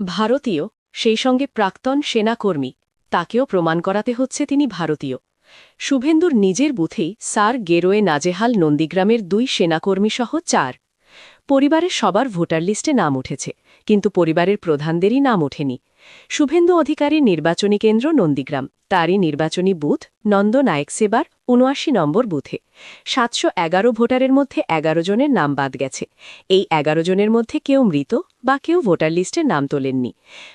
ভারতীয়, সেই সঙ্গে প্রাক্তন সেনাকর্মী তাকেও প্রমাণ করাতে হচ্ছে তিনি ভারতীয়। শুভেন্দুর নিজের বুথেই স্যার গেরোয়ে নাজেহাল নন্দীগ্রামের দুই সেনাকর্মীসহ চার। পরিবারের সবার ভোটার লিস্টে নাম উঠেছে, কিন্তু পরিবারের প্রধানদেরই নাম ওঠেনি। শুভেন্দু অধিকারী নির্বাচনী কেন্দ্র নন্দীগ্রাম। তারই নির্বাচনী বুথ নন্দ নায়ক সেবার উনআশি নম্বর বুথে। সাতশো এগারো ভোটারের মধ্যে এগারো জনের নাম বাদ গেছে। এই এগারো জনের মধ্যে কেউ মৃত বা কেউ ভোটার লিস্টে নাম তোলেননি।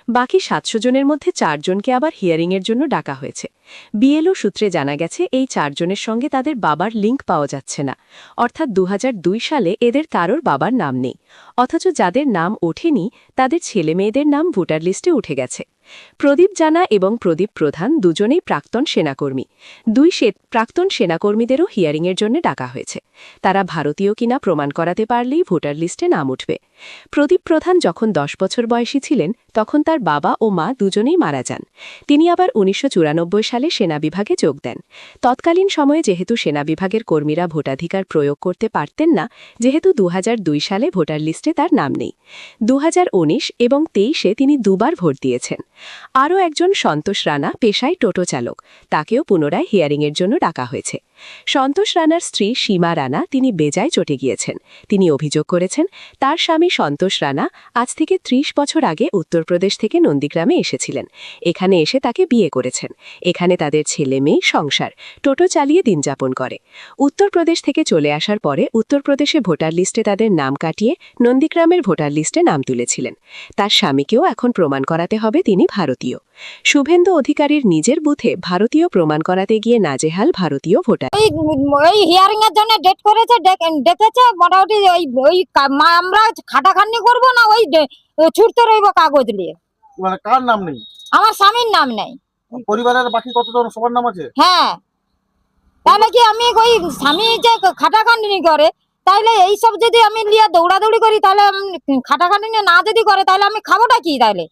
বাকি সাতশো জনের মধ্যে চারজনকে আবার হিয়ারিংয়ের জন্য ডাকা হয়েছে। বিএলও সূত্রে জানা গেছে, এই চারজনের সঙ্গে তাদের বাবার লিঙ্ক পাওয়া যাচ্ছে না। অর্থাৎ দু হাজার দুই সালে এদের কারোর বাবার নাম নেই। অথচ যাদের নাম ওঠেনি, তাদের ছেলে মেয়েদের নাম ভোটার লিস্টে উঠে গেছে। প্রদীপ জানা এবং প্রদীপ প্রধান দুজনেই প্রাক্তন সেনাকর্মী। দুই প্রাক্তন সেনাকর্মীদেরও হিয়ারিংয়ের জন্য ডাকা হয়েছে। তারা ভারতীয় কিনা প্রমাণ করাতে পারলেই ভোটার লিস্টে নাম উঠবে। প্রদীপ প্রধান যখন দশ বছর বয়সী ছিলেন, তখন তার বাবা ও মা দুজনেই মারা যান। তিনি আবার উনিশশো চুরানব্বই সালে সেনা বিভাগে যোগ দেন। তৎকালীন সময়ে যেহেতু সেনা বিভাগের কর্মীরা ভোটাধিকার প্রয়োগ করতে পারতেন না, যেহেতু দু হাজার দুই সালে ভোটার লিস্টে তার নাম নেই। দুহাজার উনিশ এবং তেইশে তিনি দুবার ভোট দিয়েছেন। আরও একজন সন্তোষ রানা পেশায় টোটো চালক। তাকেও পুনরায় হিয়ারিংয়ের জন্য ডাকা হয়েছে। সন্তোষ রানার স্ত্রী সীমা রানা তিনি বেজায় চটে গিয়েছেন। তিনি অভিযোগ করেছেন, তার স্বামী সন্তোষ রানা আজ থেকে ত্রিশ বছর আগে উত্তরপ্রদেশ থেকে নন্দীগ্রামে এসেছিলেন। এখানে এসে তাকে বিয়ে করেছেন। এখানে তাদের ছেলে মেয়ে, সংসার, টোটো চালিয়ে দিন যাপন করে। উত্তরপ্রদেশ থেকে চলে আসার পরে উত্তরপ্রদেশে ভোটার লিস্টে তাদের নাম কাটিয়ে নন্দীগ্রামের ভোটার লিস্টে নাম তুলেছিলেন। তার স্বামীকেও এখন প্রমাণ করাতে হবে তিনি ভারতীয়। শুভেন্দু অধিকারীর নিজের বুথে ভারতীয় প্রমাণ করাতে গিয়ে নাজেহাল ভারতীয় ভোটার। ওই ওই হিয়ারিং এর জন্য ডেট করেছে ডেকেছে মোটামুটি ওই ওই আমরা খাটাখাটনি করব না ওই ছুটতে রইব কাগজ নিয়ে। মানে কার নাম নেই? আমার স্বামীর নাম নেই। পরিবারের বাকি কতজন সবার নাম আছে? হ্যাঁ। তাহলে কি আমি ওই স্বামী যে খাটাখাটনি করে তাহলে এইসব যদি আমি নিয়ে দৌড়াদৌড়ি করি তাহলে আমি খাটাখাটনি না যদি করে তাহলে আমি খাবোটা কি তাহলে